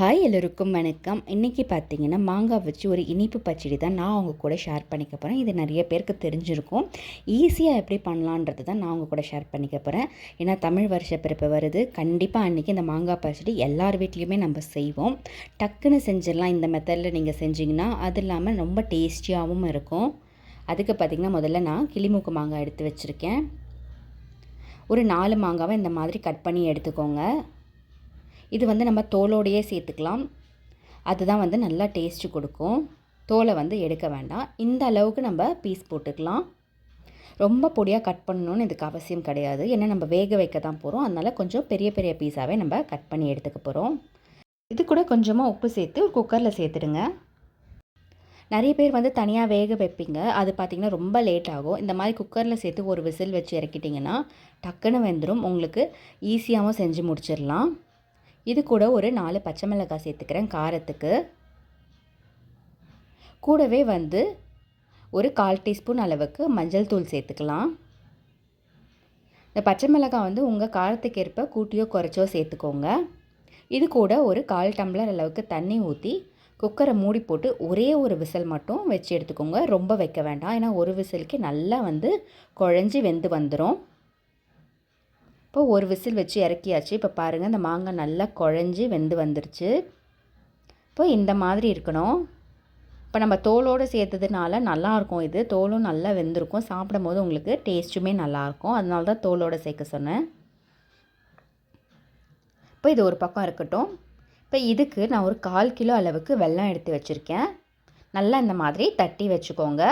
Hi எல்லோருக்கும் வணக்கம். இன்றைக்கி பார்த்தீங்கன்னா மாங்காய் வச்சு ஒரு இனிப்பு பச்சடி தான் நான் உங்கள் கூட ஷேர் பண்ணிக்க போகிறேன் இது நிறைய பேருக்கு தெரிஞ்சிருக்கும். ஈஸியாக எப்படி பண்ணலான்றது தான் நான் உங்கள் கூட ஷேர் பண்ணிக்க போகிறேன் ஏன்னா தமிழ் வருஷ பிறப்பு வருது. கண்டிப்பாக அன்றைக்கி இந்த மாங்காய் பச்சடி எல்லார் வீட்லேயுமே நம்ம செய்வோம். டக்குன்னு செஞ்சிடலாம். இந்த மெத்தடில் நீங்கள் செஞ்சிங்கன்னா அது இல்லாமல் ரொம்ப டேஸ்டியாகவும் இருக்கும். அதுக்கு பார்த்திங்கன்னா முதல்ல நான் கிளிமூக்கு மாங்காய் எடுத்து வச்சுருக்கேன். ஒரு நாலு மாங்காவை இந்த மாதிரி கட் பண்ணி எடுத்துக்கோங்க. இது வந்து நம்ம தோலோடையே சேர்த்துக்கலாம். அதுதான் வந்து நல்லா டேஸ்ட்டு கொடுக்கும். தோலை வந்து எடுக்க வேண்டாம். இந்த அளவுக்கு நம்ம பீஸ் போட்டுக்கலாம். ரொம்ப பொடியாக கட் பண்ணணுன்னு இதுக்கு அவசியம் கிடையாது. ஏன்னா நம்ம வேக வைக்க தான் போகிறோம் அதனால் கொஞ்சம் பெரிய பெரிய பீஸாகவே நம்ம கட் பண்ணி எடுத்துக்க போகிறோம் இது கூட கொஞ்சமாக உப்பு சேர்த்து ஒரு குக்கரில் சேர்த்துடுங்க. நிறைய பேர் வந்து தனியாக வேக வைப்பீங்க. அது பார்த்திங்கன்னா ரொம்ப லேட் ஆகும். இந்த மாதிரி குக்கரில் சேர்த்து ஒரு விசில் வச்சு இறக்கிட்டிங்கன்னா டக்குன்னு வெந்துடும் உங்களுக்கு ஈஸியாகவும் செஞ்சு முடிச்சிடலாம். இது கூட ஒரு நாலு பச்சை மிளகாய் சேர்த்துக்கிறேன் காரத்துக்கு. கூடவே வந்து ஒரு கால் டீஸ்பூன் அளவுக்கு மஞ்சள் தூள் சேர்த்துக்கலாம். இந்த பச்சை மிளகாய் வந்து உங்கள் காரத்துக்கு ஏற்ப கூட்டியோ குறைச்சோ சேர்த்துக்கோங்க. இது கூட ஒரு கால் டம்ளர் அளவுக்கு தண்ணி ஊற்றி குக்கரை மூடி போட்டு ஒரே ஒரு விசில் மட்டும் வச்சு எடுத்துக்கோங்க. ரொம்ப வைக்க வேண்டாம். ஏன்னா ஒரு விசிலுக்கு நல்லா வந்து குழஞ்சி வெந்து வந்துடும் இப்போ ஒரு விசில் வச்சு இறக்கியாச்சு. இப்போ பாருங்கள் இந்த மாங்காய் நல்லா குழஞ்சி வெந்து வந்துருச்சு. இப்போ இந்த மாதிரி இருக்கணும். இப்போ நம்ம தோலோடு சேர்த்ததுனால நல்லாயிருக்கும் இது. தோலும் நல்லா வெந்திருக்கும். சாப்பிடும் போது உங்களுக்கு டேஸ்ட்டுமே நல்லாயிருக்கும் அதனால தான் தோலோடு சேர்க்க சொன்னேன். இப்போ இது ஒரு பக்கம் இருக்கட்டும். இப்போ இதுக்கு நான் ஒரு கால் கிலோ அளவுக்கு வெல்லம் எடுத்து வச்சுருக்கேன். நல்லா இந்த மாதிரி தட்டி வச்சுக்கோங்க.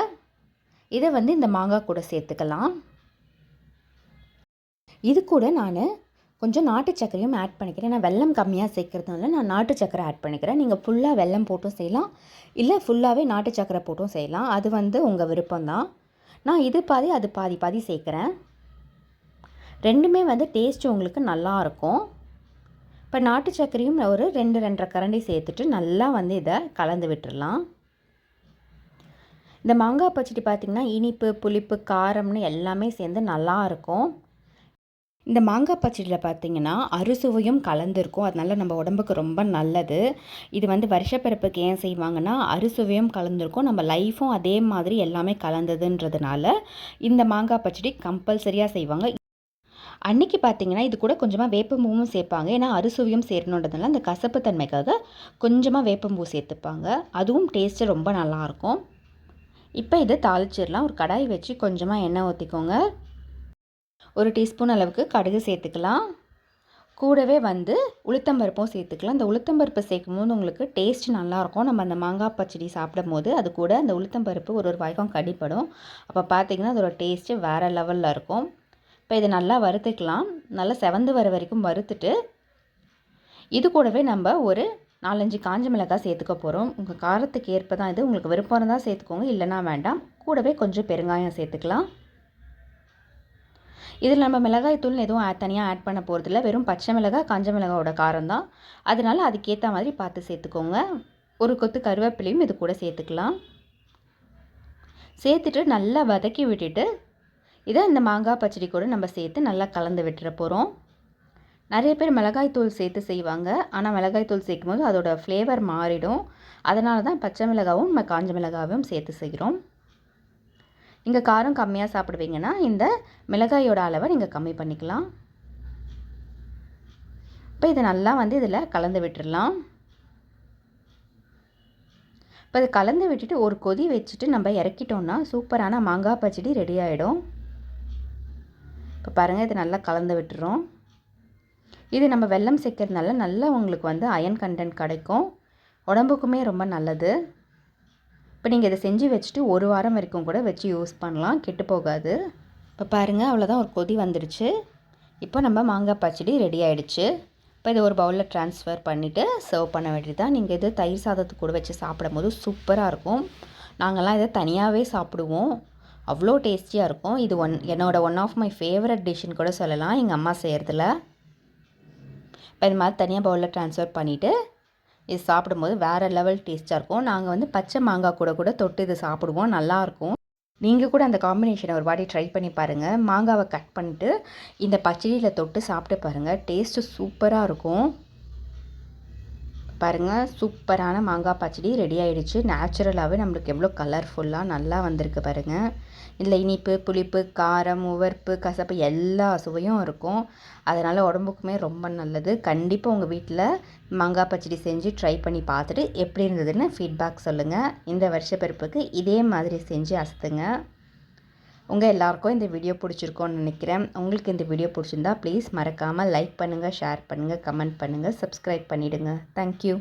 இதை வந்து இந்த மாங்காய் கூட சேர்த்துக்கலாம். இது கூட நான் கொஞ்சம் நாட்டு சர்க்கரையும் ஆட் பண்ணிக்கிறேன். நான் வெல்லம் கம்மியாக சேர்க்குறதுனால நான் நாட்டு சர்க்கரை ஆட் பண்ணிக்கிறேன். நீங்கள் ஃபுல்லாக வெல்லம் போட்டும் செய்யலாம். இல்லை ஃபுல்லாகவே நாட்டு சர்க்கரை போட்டும் செய்யலாம். அது வந்து உங்கள் விருப்பம்தான். நான் இது பாதி அது பாதி பாதி சேர்க்குறேன். ரெண்டுமே வந்து டேஸ்ட்டு உங்களுக்கு நல்லாயிருக்கும் இப்போ நாட்டு சர்க்கரையும் ஒரு ரெண்டு ரெண்டரை கரண்டி சேர்த்துட்டு நல்லா வந்து இதை கலந்து விட்டுடலாம் இந்த மாங்காய் பச்சடி பார்த்திங்கன்னா இனிப்பு புளிப்பு காரம்னு எல்லாமே சேர்ந்து நல்லாயிருக்கும் இந்த மாங்காய் பச்சடியில் பார்த்திங்கன்னா அறுசுவையும் கலந்துருக்கும். அதனால் நம்ம உடம்புக்கு ரொம்ப நல்லது. இது வந்து வருஷப்பிறப்புக்கு ஏன் செய்வாங்கன்னா அறுசுவையும் கலந்துருக்கும். நம்ம லைஃப்பும் அதே மாதிரி எல்லாமே கலந்ததுன்றதுனால இந்த மாங்காய் பச்சடி கம்பல்சரியாக செய்வாங்க. அன்றைக்கி பார்த்தீங்கன்னா இது கூட கொஞ்சமாக வேப்பம்பூவும் சேர்ப்பாங்க. ஏன்னா அறுசுவையும் சேரணுன்றதுனால அந்த கசப்பு தன்மைக்காக கொஞ்சமாக வேப்பம்பூ சேர்த்துப்பாங்க. அதுவும் டேஸ்ட்டு ரொம்ப நல்லாயிருக்கும். இப்போ இதை தாளிச்சிடலாம். ஒரு கடாய் வச்சு கொஞ்சமாக எண்ணெய் ஊற்றிக்கோங்க ஒரு டீஸ்பூன் அளவுக்கு கடுகு சேர்த்துக்கலாம். கூடவே வந்து உளுத்தம்பருப்பும் சேர்த்துக்கலாம். இந்த உளுத்தம்பருப்பு சேர்க்கும் போது உங்களுக்கு டேஸ்ட் நல்லாயிருக்கும். நம்ம அந்த மாங்காய் பச்சடி சாப்பிடும் போது அது கூட அந்த உளுத்தம்பருப்பு ஒரு ஒரு வாய்க்கும் கடிப்படும். அப்போ பார்த்திங்கன்னா அதோட டேஸ்ட்டு வேறு லெவலில் இருக்கும். இப்போ இதை நல்லா வறுத்துக்கலாம். நல்லா செவந்து வர வரைக்கும் வறுத்துட்டு இது கூடவே நம்ம ஒரு நாலஞ்சு காஞ்ச மிளகாய் சேர்த்துக்க போகிறோம் உங்கள் காரத்துக்கு ஏற்ப தான் இது. உங்களுக்கு விருப்பம் இருந்தால் சேர்த்துக்கோங்க. இல்லைனா வேண்டாம். கூடவே கொஞ்சம் பெருங்காயம் சேர்த்துக்கலாம். இதில் நம்ம மிளகாய் தூள் எதுவும் ஆட் தனியாக ஆட் பண்ண போகிறதில்ல வெறும் பச்சை மிளகாய் காஞ்ச மிளகாயோட காரம் தான் அதனால் அதுக்கேற்ற மாதிரி பார்த்து சேர்த்துக்கோங்க. ஒரு கொத்து கருவேப்பிலையும் இது கூட சேர்த்துக்கலாம். சேர்த்துட்டு நல்லா வதக்கி விட்டுட்டு இதை இந்த மாங்காய் பச்சடி கூட நம்ம சேர்த்து நல்லா கலந்து விட்டுற போகிறோம் நிறைய பேர் மிளகாய் தூள் சேர்த்து செய்வாங்க. ஆனால் மிளகாய் தூள் சேர்க்கும் போது அதோட ஃப்ளேவர் மாறிடும். அதனால தான் பச்சை மிளகாவும் நம்ம காஞ்ச மிளகாவும் சேர்த்து செய்கிறோம். நீங்கள் காரம் கம்மியாக சாப்பிடுவீங்கன்னா இந்த மிளகாயோட அளவை நீங்கள் கம்மி பண்ணிக்கலாம். இப்போ இதை நல்லா வந்து இதில் கலந்து விட்டுடலாம் இப்போ இதை கலந்து விட்டுட்டு ஒரு கொதி வச்சுட்டு நம்ம இறக்கிட்டோம்னா சூப்பரான மாங்காய் பச்சடி ரெடி ஆகிடும் இப்போ பாருங்கள் இது நல்லா கலந்து விட்டுறோம். இது நம்ம வெள்ளம் சேர்க்கறதுனால நல்லா உங்களுக்கு வந்து அயன் கண்டென்ட் கிடைக்கும். உடம்புக்குமே ரொம்ப நல்லது. இப்போ நீங்கள் இதை செஞ்சு வச்சுட்டு ஒரு வாரம் வரைக்கும் கூட வச்சு யூஸ் பண்ணலாம் கெட்டு போகாது. இப்போ பாருங்கள் அவ்வளோதான் ஒரு கொதி வந்துடுச்சு இப்போ நம்ம மாங்காய் பச்சடி ரெடி ஆகிடுச்சு இப்போ இதை ஒரு பவுலில் ட்ரான்ஸ்ஃபர் பண்ணிவிட்டு சர்வ் பண்ண வேண்டியது தான் நீங்கள் இது தயிர் சாதத்துக்கு கூட வச்சு சாப்பிடும் போது சூப்பராக இருக்கும். நாங்கள்லாம் இதை தனியாகவே சாப்பிடுவோம். அவ்வளோ டேஸ்டியாக இருக்கும். இது ஒன் என்னோடய ஒன் ஆஃப் மை ஃபேவரட் டிஷ்ஷுன்னு கூட சொல்லலாம். எங்கள் அம்மா செய்கிறதுல இப்போ இது மாதிரி தனியாக பவுலில் ட்ரான்ஸ்ஃபர் பண்ணிவிட்டு இது சாப்பிடும்போது வேறு லெவல் டேஸ்ட்டாக இருக்கும். நாங்கள் வந்து பச்சை மாங்காய் கூட கூட தொட்டு இது சாப்பிடுவோம். நல்லாயிருக்கும் நீங்கள் கூட அந்த காம்பினேஷனை ஒரு வாட்டி ட்ரை பண்ணி பாருங்கள் மாங்காவை கட் பண்ணிட்டு இந்த பச்சடியில் தொட்டு சாப்பிட்டு பாருங்கள் டேஸ்ட்டு சூப்பராக இருக்கும். பாருங்கள் சூப்பரான மாங்காய் பச்சடி ரெடி ஆகிடுச்சு நேச்சுரலாகவே நம்மளுக்கு எவ்வளோ கலர்ஃபுல்லாக நல்லா வந்திருக்கு பாருங்கள் இதில் இனிப்பு புளிப்பு காரம் உவர்ப்பு கசப்பு எல்லா சுவையும் இருக்கும். அதனால் உடம்புக்குமே ரொம்ப நல்லது. கண்டிப்பாக உங்கள் வீட்டில் மாங்காய் பச்சடி செஞ்சு ட்ரை பண்ணி பார்த்துட்டு எப்படி இருந்ததுன்னு ஃபீட்பேக் சொல்லுங்கள் இந்த வருஷ பிறப்புக்கு இதே மாதிரி செஞ்சு அசத்துங்க. உங்கள் எல்லாருக்கும் இந்த வீடியோ பிடிச்சிருக்கோன்னு நினைக்கிறேன். உங்களுக்கு இந்த வீடியோ பிடிச்சிருந்தா ப்ளீஸ் மறக்காமல் லைக் பண்ணுங்கள் ஷேர் பண்ணுங்கள் கமெண்ட் பண்ணுங்கள் சப்ஸ்கிரைப் பண்ணிவிடுங்க தேங்க்யூ